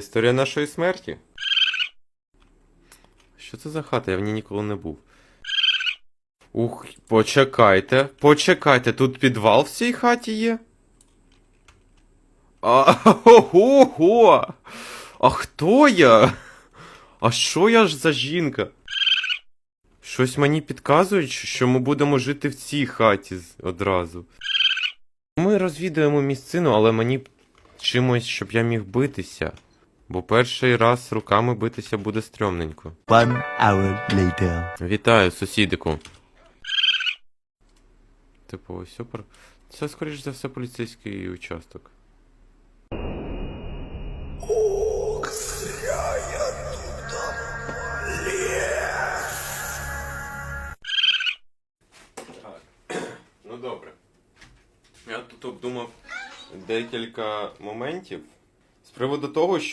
Історія нашої смерті. Що це за хата? Я в ній ніколи не був. Ух, почекайте, почекайте, тут підвал в цій хаті є? А, ого! А хто я? А що я ж за жінка? Щось мені підказують, що ми будемо жити в цій хаті одразу. Ми розвідуємо місцину, але мені чимось, щоб я міг битися. Бо перший раз руками битися буде стрьомненько. One hour later. Вітаю, сусідику. Типу, ось супер. Це, скоріш за все, поліцейський участок. Так. Ну добре. Я тут обдумав декілька моментів з приводу того, що